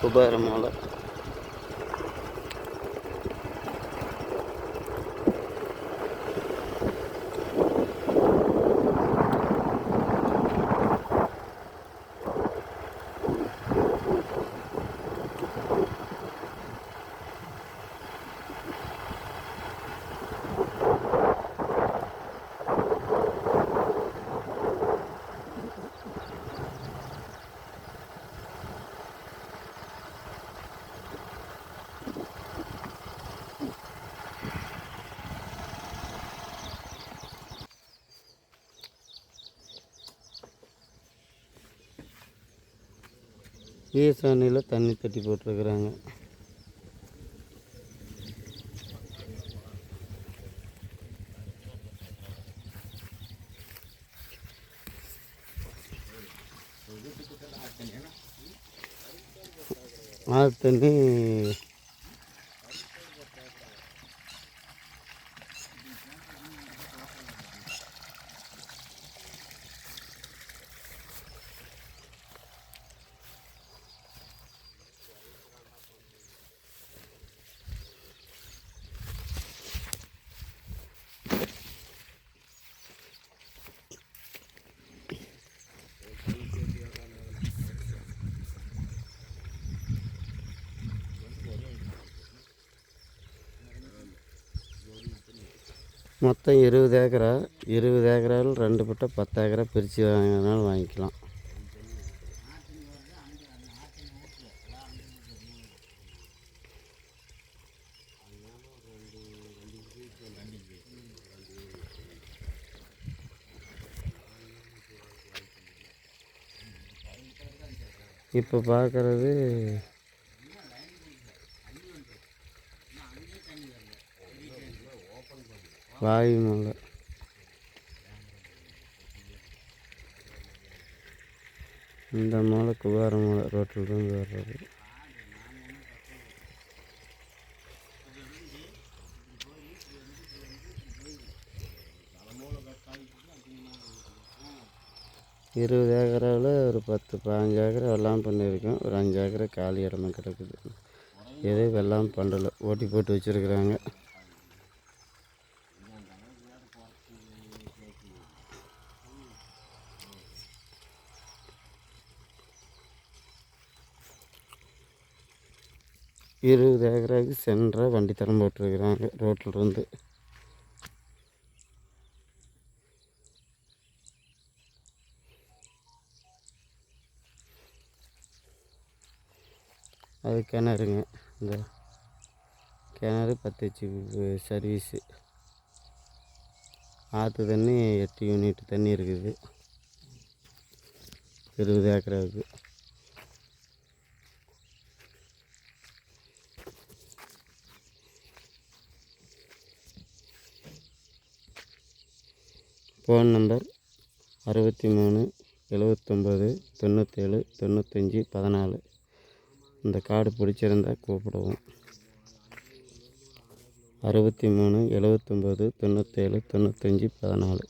உபகாரமாக ஈசானியில் தண்ணி தட்டி போட்டிருக்கிறாங்க. ஆறு தண்ணி மொத்தம் இருபது ஏக்கரா இருபது ஏக்கராவில் ரெண்டு பட்டை பத்து ஏக்கரா பிரித்து வாங்கினாலும் வாங்கிக்கலாம். இப்போ பார்க்குறது வாயு இல்லை. இந்த மலை குபார மலை ரோட்டிலிருந்து வர்றது இருபது ஏக்கராவில் ஒரு பத்து பதினஞ்சு ஏக்கரை வெள்ளாம் பண்ணியிருக்கோம். ஒரு அஞ்சு ஏக்கரை காலி இடமா கிடக்குது. எதுவும் வெள்ளாம் பண்ணல. ஓட்டி போட்டு வச்சுருக்குறாங்க. இருபது ஏக்கராவுக்கு சென்டராக வண்டி தரம் போட்டிருக்கிறாங்க ரோட்டில் இருந்து அது கிணறுங்க. இந்த கிணறு பத்து வச்சு சர்வீஸு. ஆற்று தண்ணி எட்டு யூனிட் தண்ணி இருக்குது. இருபது ஏக்கராவுக்கு ஃபோன் நம்பர் அறுபத்தி மூணு எழுவத்தொம்போது தொண்ணூற்றேழு தொண்ணூத்தஞ்சு பதினாலு. இந்த கார்டு பிடிச்சிருந்தா கூப்பிடுவோம். அறுபத்தி மூணு எழுவத்தொம்போது தொண்ணூற்றேழு தொண்ணூத்தஞ்சு பதினாலு.